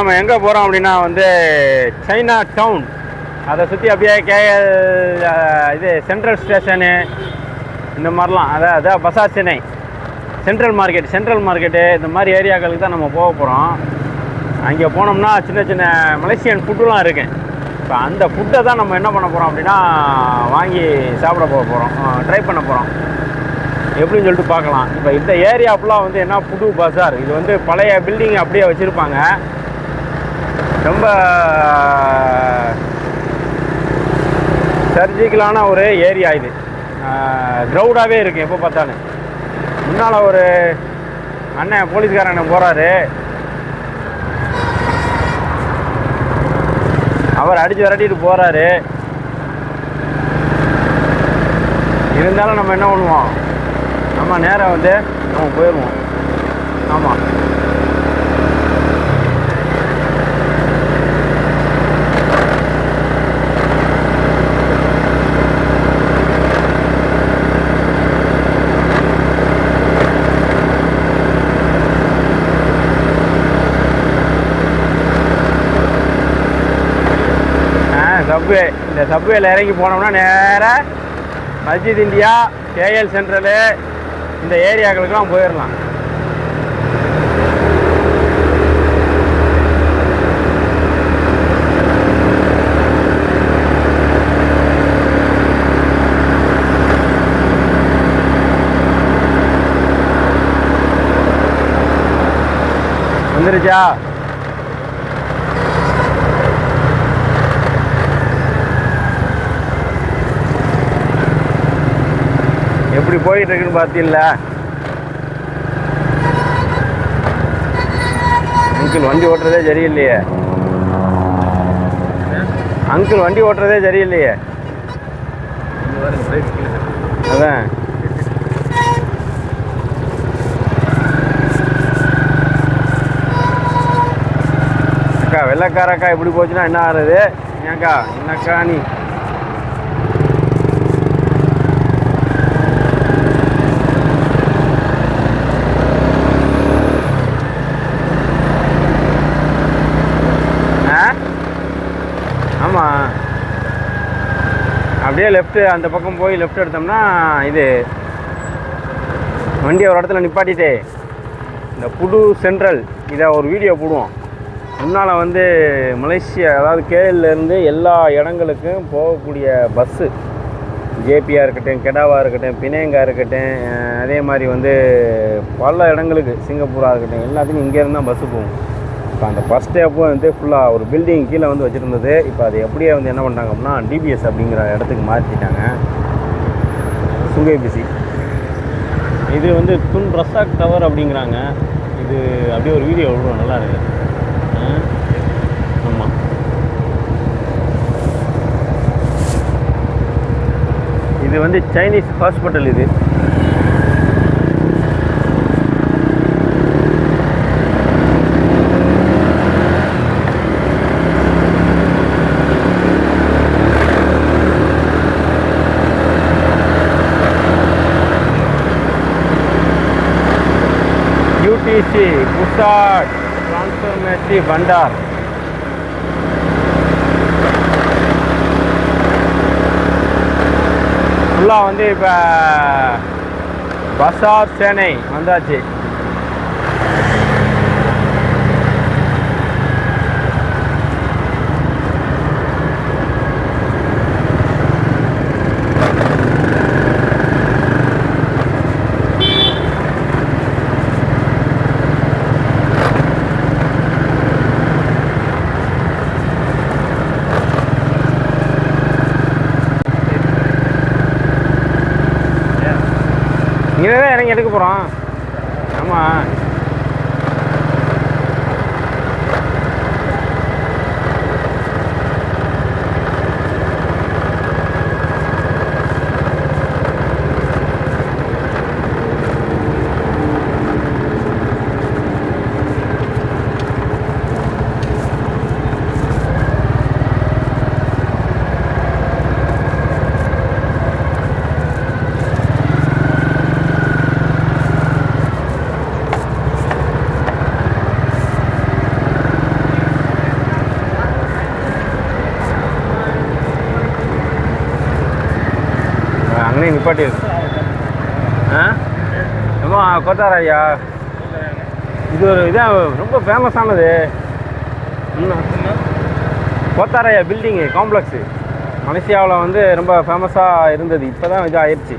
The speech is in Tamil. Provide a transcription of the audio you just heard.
நம்ம எங்கே போகிறோம் அப்படின்னா வந்து சைனா டவுன் அதை சுற்றி அப்படியே கேஎல் இது சென்ட்ரல் ஸ்டேஷனு இந்த மாதிரிலாம். அதான் அதான் பசா Chennai central market central market இந்த மாதிரி ஏரியாக்களுக்கு தான் நம்ம போக போகிறோம் அங்கே போனோம்னா சின்ன சின்ன மலேசியன் ஃபுட்டுலாம் இருக்கு. இப்போ அந்த ஃபுட்டை தான் நம்ம என்ன பண்ண போகிறோம் அப்படின்னா வாங்கி சாப்பிட போக போகிறோம் ட்ரை பண்ண போகிறோம் எப்படின்னு சொல்லிட்டு பார்க்கலாம். இப்போ இந்த ஏரியா ஃபுல்லாக வந்து என்ன புது பஸார் இது வந்து பழைய பில்டிங் அப்படியே வச்சுருப்பாங்க. ரொம்ப சர்ஜிக்கலான ஒரு ஏரியா இது. க்ரௌடாகவே இருக்குது எப்போ பார்த்தாலும். முன்னால் ஒரு அண்ணன் போலீஸ்காரன் போகிறாரு அவர் அடித்து விரட்டிட்டு போகிறாரு இருந்தாலும் நம்ம என்ன பண்ணுவோம்? நம்ம நேராக வந்து நம்ம போயிடுவோம். ஆமாம் ஆ சப்வே இந்த சப்வேல இறங்கி போனோம்னா நேராக மஸ்ஜித் இந்தியா கேஎல் சென்ட்ரலு இந்த ஏரியாக்களுக்கெல்லாம் போயிடலாம் வந்துருச்சா? எப்படி போயிட்டு இருக்குன்னு பார்த்தீங்களா அங்கிள் வண்டி ஓட்டுறதே சரியில்லையே. அங்கிள் வண்டி ஓட்டுறதே சரியில்லையே. அதான். அக்கா வெள்ளக்கார அக்கா இப்படி போச்சுன்னா என்ன ஆறுது ஏன்க்கா என்னக்கா நீ ஆ ஆமாம் அப்படியே லெஃப்ட்டு அந்த பக்கம் போய் லெஃப்ட் எடுத்தோம்னா இது வண்டியை ஒரு இடத்துல நிப்பாட்டிட்டே இந்த புது சென்ட்ரல் இதை ஒரு வீடியோ போடுவோம். முன்னால் வந்து மலேசியா அதாவது கேஎல்லேருந்து எல்லா இடங்களுக்கும் போகக்கூடிய பஸ்ஸு ஜேபியாக இருக்கட்டும் கெடாவாக இருக்கட்டும் பினேங்கா இருக்கட்டும் அதே மாதிரி வந்து பல இடங்களுக்கு சிங்கப்பூராக இருக்கட்டும் எல்லாத்துக்கும் இங்கேருந்து தான் பஸ்ஸு போகும். இப்போ அந்த ஃபஸ்ட் ஸ்டாப்பும் வந்து ஃபுல்லாக ஒரு பில்டிங் கீழே வந்து வச்சுருந்தது. இப்போ அது எப்படியே வந்து என்ன பண்ணாங்க அப்படின்னா டிபிஎஸ் அப்படிங்கிற இடத்துக்கு மாற்றிட்டாங்க சுங்கை பிசி. இது வந்து துன் ரசாக் டவர் அப்படிங்கிறாங்க. இது அப்படியே ஒரு வீடியோ விடுவோம் நல்லா இருக்கு. ஆமாம் இது வந்து சைனீஸ் ஹாஸ்பிட்டல் இது. யூடிசி புசாட் டிரான்ஸ்ஃபர்மேசி பண்டார் ஃபுல்லாக வந்து இப்போ பசார் சேனை வந்தாச்சு. எடுக்க போகிறோம் ஆமாம் அங்கே நிப்பாட்டி இருக்கு ஆ? ரொம்ப இது ஒரு இதான் ரொம்ப ஃபேமஸானது கோத்தாராயா பில்டிங்கு காம்ப்ளெக்ஸு மலேசியாவில் வந்து ரொம்ப ஃபேமஸாக இருந்தது. இப்போ தான் இது ஆயிடுச்சு